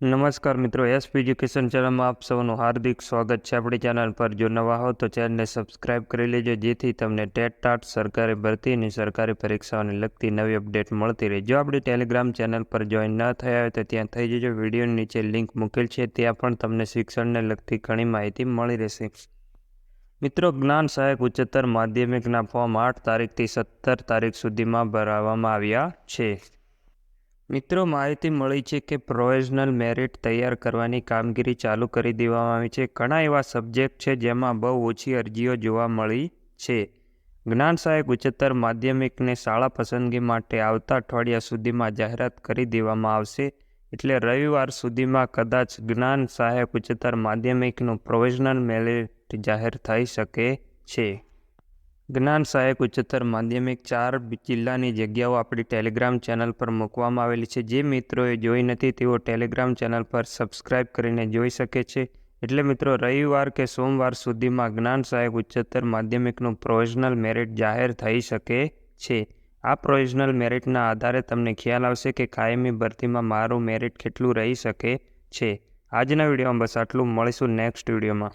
નમસ્કાર મિત્રો SP education ચેનલમાં આપ સૌનું હાર્દિક સ્વાગત છે. આપણી ચેનલ પર જો નવા હો તો ચેનલને સબસ્ક્રાઇબ કરી લેજો, જેથી તમને ટેટ ટાટ સરકારી ભરતી અને સરકારી પરીક્ષાઓને લગતી નવી અપડેટ મળતી રહે. જો આપણી ટેલિગ્રામ ચેનલ પર જોઈન ન થયા હોય તો ત્યાં થઈ જજો. વિડીયોની નીચે લિંક મૂકેલ છે. ત્યાં પણ તમને શિક્ષણને લગતી ઘણી માહિતી મળી રહેશે. મિત્રો, જ્ઞાન સહાયક ઉચ્ચતર માધ્યમિકના ફોર્મ આઠ તારીખથી સત્તર તારીખ સુધીમાં ભરાવવામાં આવ્યા છે. મિત્રો, માહિતી મળી છે કે પ્રોવિઝનલ મેરિટ તૈયાર કરવાની કામગીરી ચાલુ કરી દેવામાં આવી છે. ઘણા એવા સબ્જેક્ટ છે જેમાં બહુ ઓછી અરજીઓ જોવા મળી છે. જ્ઞાન સહાયક ઉચ્ચતર માધ્યમિકને શાળા પસંદગી માટે આવતા અઠવાડિયા સુધીમાં જાહેરાત કરી દેવામાં આવશે. એટલે રવિવાર સુધીમાં કદાચ જ્ઞાન સહાયક ઉચ્ચતર માધ્યમિકનું પ્રોવિઝનલ મેરિટ જાહેર થઈ શકે છે. જ્ઞાન સહાયક ઉચ્ચતર માધ્યમિક ચાર જિલ્લાની જગ્યાઓ આપણી ટેલિગ્રામ ચેનલ પર મૂકવામાં આવેલી છે. જે મિત્રોએ જોઈ નથી, તેઓ ટેલિગ્રામ ચેનલ પર સબસ્ક્રાઇબ કરીને જોઈ શકે છે. એટલે મિત્રો, રવિવાર કે સોમવાર સુધીમાં જ્ઞાન સહાયક ઉચ્ચતર માધ્યમિકનું પ્રોવિઝનલ મેરિટ જાહેર થઈ શકે છે. આ પ્રોવિઝનલ મેરિટના આધારે તમને ખ્યાલ આવશે કે કાયમી ભરતીમાં મારું મેરિટ કેટલું રહી શકે છે. આજના વિડીયોમાં બસ આટલું. મળીશું નેક્સ્ટ વિડીયોમાં.